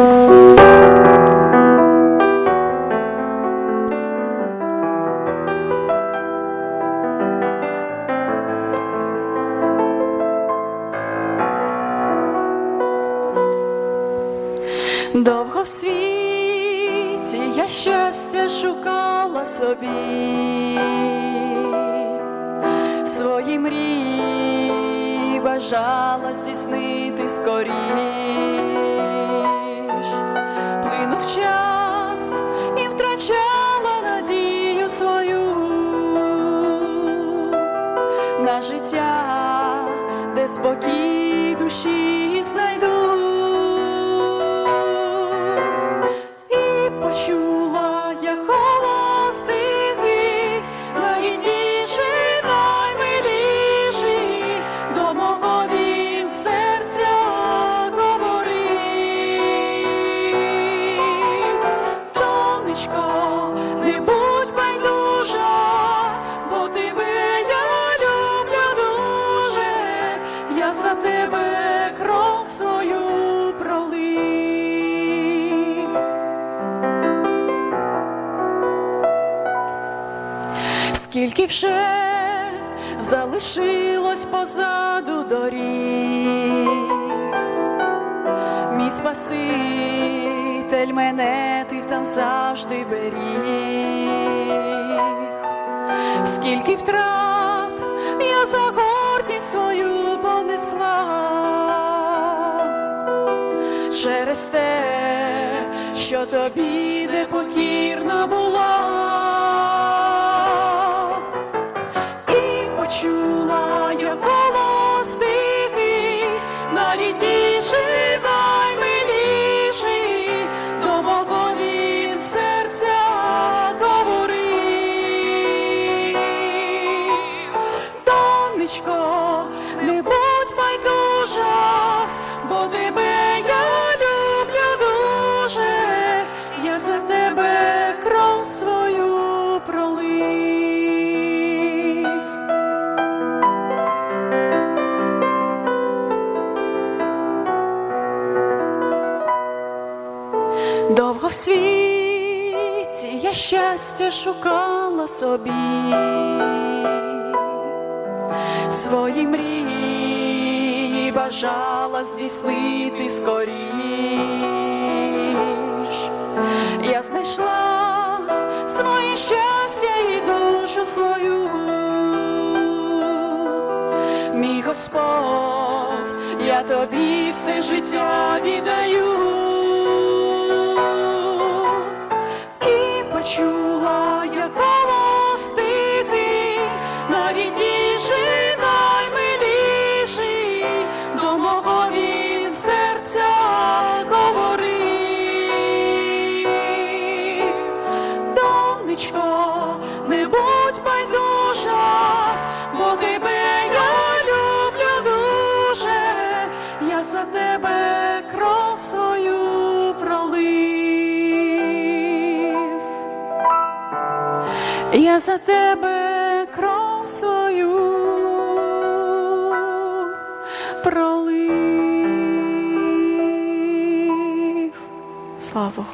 Довго в світі я щастя шукала собі, свої мрії бажала здійснити скоріш, життя, де спокій душі за тебе кров свою пролив. Скільки вже залишилось позаду доріг, мій Спаситель мене ти там завжди беріг, скільки втрат я за що тобі непокірна була. І почула я голос тихий, найрідніший, наймиліший, до мого він серця говорив. Донечко, не будь байдужа, Довго в світі я щастя шукала собі, свої мрії бажала здійснити скоріш. Я знайшла своє щастя і душу свою. Мій Господь, я тобі все життя віддаю. Донечко, не будь байдужа, бо тебе я люблю дуже, я за тебе кров свою пролив. Я за тебе кров свою пролив. Слава.